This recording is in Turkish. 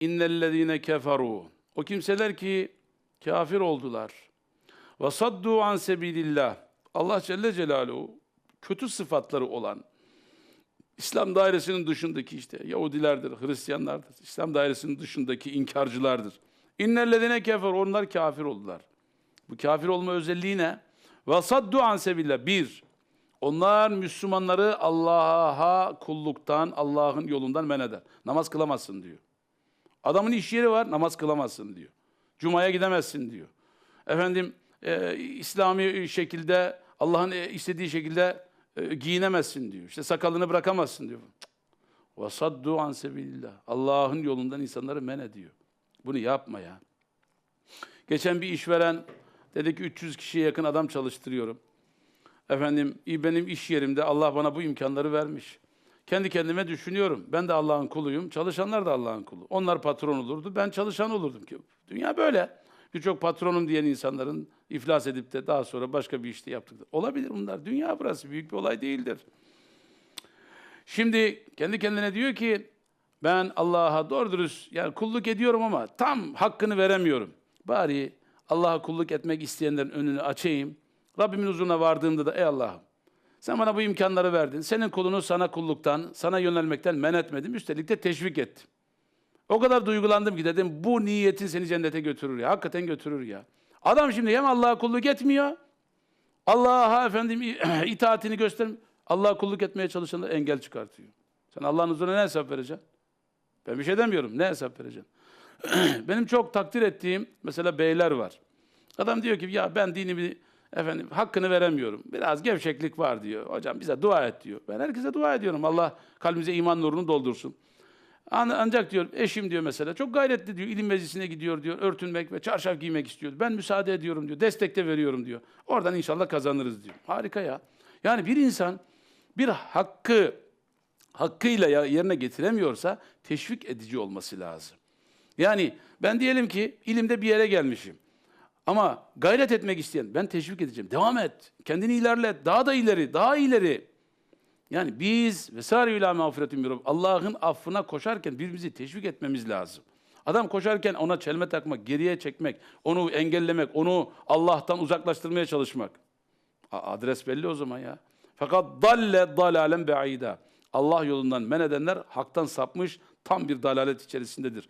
innellezine keferu. O kimseler ki kafir oldular. Ve saddu an sebilillah. Allah Celle Celaluhu kötü sıfatları olan İslam dairesinin dışındaki işte Yahudilerdir, Hristiyanlardır. İslam dairesinin dışındaki inkarcılardır. İnnellezine kefer onlar kafir oldular. Bu kafir olma özelliği ne? Ve saddu an sebillah. Bir, onlar Müslümanları Allah'a kulluktan, Allah'ın yolundan men eder. Namaz kılamazsın diyor. Adamın iş yeri var, namaz kılamazsın diyor. Cuma'ya gidemezsin diyor. Efendim, e, İslami şekilde, Allah'ın e, istediği şekilde e, giyinemezsin diyor. İşte sakalını bırakamazsın diyor. Ve saddu an sebilillah. Allah'ın yolundan insanları men ediyor. Bunu yapma ya. Geçen bir işveren dedi ki 300 kişiye yakın adam çalıştırıyorum. Efendim benim iş yerimde Allah bana bu imkanları vermiş. Kendi kendime düşünüyorum. Ben de Allah'ın kuluyum. Çalışanlar da Allah'ın kulu. Onlar patron olurdu. Ben çalışan olurdum ki. Dünya böyle. Birçok patronum diyen insanların iflas edip de daha sonra başka bir işte yaptıkları. Olabilir bunlar. Dünya burası. Büyük bir olay değildir. Şimdi kendi kendine diyor ki ben Allah'a doğru dürüst yani kulluk ediyorum ama tam hakkını veremiyorum. Bari Allah'a kulluk etmek isteyenlerin önünü açayım. Rabbimin huzuruna vardığımda da ey Allah'ım sen bana bu imkanları verdin. Senin kulunu sana kulluktan, sana yönelmekten men etmedim. Üstelik de teşvik ettim. O kadar duygulandım ki dedim bu niyetin seni cennete götürür ya. Hakikaten götürür ya. Adam şimdi hem Allah'a kulluk etmiyor. Allah'a efendim itaatini göster. Allah'a kulluk etmeye çalışanlara engel çıkartıyor. Sen Allah'ın huzuruna ne hesap vereceksin? Ben bir şey demiyorum. Ne hesap vereceksin? Benim çok takdir ettiğim mesela beyler var. Adam diyor ki ya ben dinimi efendim hakkını veremiyorum. Biraz gevşeklik var diyor. Hocam bize dua et diyor. Ben herkese dua ediyorum. Allah kalbimize iman nurunu doldursun. An- Ancak diyor eşim diyor mesela çok gayretli diyor. ilim meclisine gidiyor diyor. Örtünmek ve çarşaf giymek istiyor. Ben müsaade ediyorum diyor. Destek de veriyorum diyor. Oradan inşallah kazanırız diyor. Harika ya. Yani bir insan bir hakkı hakkıyla yerine getiremiyorsa teşvik edici olması lazım. Yani ben diyelim ki ilimde bir yere gelmişim. Ama gayret etmek isteyen ben teşvik edeceğim. Devam et. Kendini ilerlet. Daha da ileri, daha ileri. Yani biz vesaire ila mağfiretin Allah'ın affına koşarken birbirimizi teşvik etmemiz lazım. Adam koşarken ona çelme takmak, geriye çekmek, onu engellemek, onu Allah'tan uzaklaştırmaya çalışmak. Adres belli o zaman ya. Fakat dalle dalalen be'ida. Allah yolundan men edenler haktan sapmış tam bir dalalet içerisindedir.